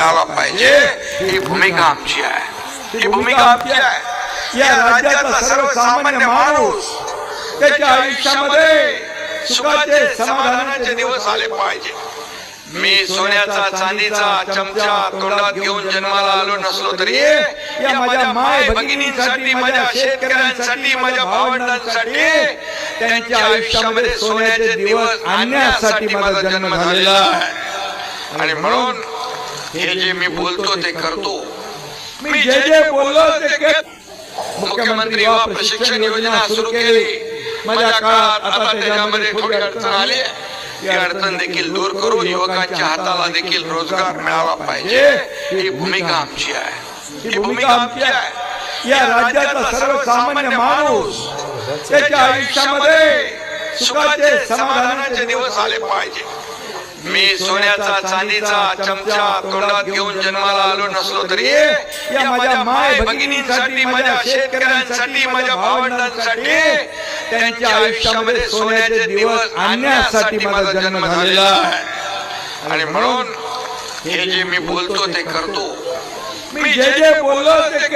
मिळाला पाहिजे. ही भूमिका आमची आहे. ही भूमिका आमची आहे. या राज्यातला सर्वसामान्य माणूस त्याच्या आयुष्यामध्ये सुखाचे समाधानाचे दिवस आले पाहिजे. मी सोन्याचा चांदीचा चमचा तोंडात घेऊन जन्माला आलो नसलो तरी या माझ्या माय भगिनींसाठी माझ्या शेतकऱ्यांसाठी माझ्या भावंडांसाठी त्यांच्या आयुष्यामध्ये सोन्याचे दिवस आणण्यासाठी माझा जन्म झालेला आहे. आणि म्हणून हे जे मी बोलतो ते करतो. मी जे जे बोललो ते मुख्यमंत्री युवा प्रशिक्षण योजना सुरू केली. माझ्या काळात आता त्याच्यामध्ये थोडी अडचण आली. ही अडचण देखील दूर करून युवकांच्या हाताला देखील रोजगार मिळाला पाहिजे. ही भूमिका आमची आहे. ही भूमिका आमची आहे. या राज्यातला सर्वसामान्य माणूस त्याच्या आयुष्यामध्ये सुखाचे समाधानाचे दिवस आले पाहिजे. मी सोन्याचा चांदीचा चमचा तोंडात घेऊन जन्माला आलो नसलो तरी या माझ्या माय भगिनींसाठी माझ्या शेतकऱ्यांसाठी माझ्या भावंडांसाठी त्यांच्या आयुष्यामध्ये सोन्याचे दिवस आणण्यासाठी माझा जन्म झालेला आहे. आणि म्हणून हे जे मी बोलतो ते करतो. मी जे जे बोललो ते